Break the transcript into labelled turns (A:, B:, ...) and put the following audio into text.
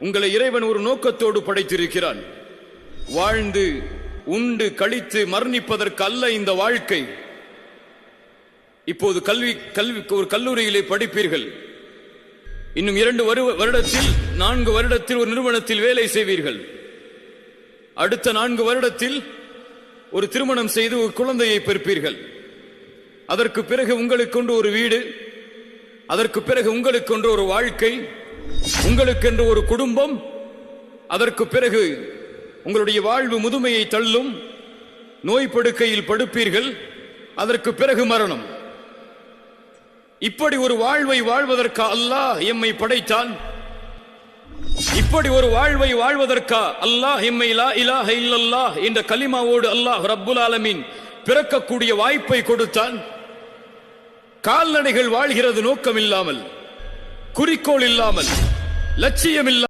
A: உங்களை இறைவன் ஒரு நோக்கத்தோடு படைத்திருக்கிறான். வாழ்ந்து உண்டு கழித்து மரணிப்பதற்கு அல்ல இந்த வாழ்க்கை. இப்போது கல்வி கல்வி ஒரு கல்லூரியிலே படிப்பீர்கள். இன்னும் இரண்டு வரு- வருடத்தில் நான்கு வருடத்தில் ஒரு நிறுவனத்தில் வேலை செய்வீர்கள். அடுத்த நான்கு வருடத்தில் ஒரு திருமணம் செய்து ஒரு குழந்தையை பெறுப்பீர்கள். அதற்கு பிறகு உங்களுக்கொண்டு ஒரு வீடு அதற்கு பிறகு உங்களுக்கென்று ஒரு வாழ்க்கை. உங்களுக்கென்று ஒரு குடும்பம் அதற்கு பிறகு உங்களுடைய வாழ்வு முதுமையை தள்ளும் நோய் படுக்கையில் படுப்பீர்கள் அதற்கு பிறகு மரணம். இப்படி ஒரு வாழ்வை வாழ்வதற்கா அல்லாஹ் எம்மை படைத்தான். இப்படி ஒரு வாழ்வை வாழ்வதற்கா அல்லாஹ் எம்மை லா இலாஹ இல்லல்லாஹ் என்ற கலிமாவோடு அல்லாஹ் ரப்புல் ஆலமீன் பிறக்கக்கூடிய வாய்ப்பை கொடுத்தான். கால்நடைகள் வாழ்கிறது நோக்கம் இல்லாமல் குறிக்கோள் இல்லாமல் லட்சியம் இல்லாமல்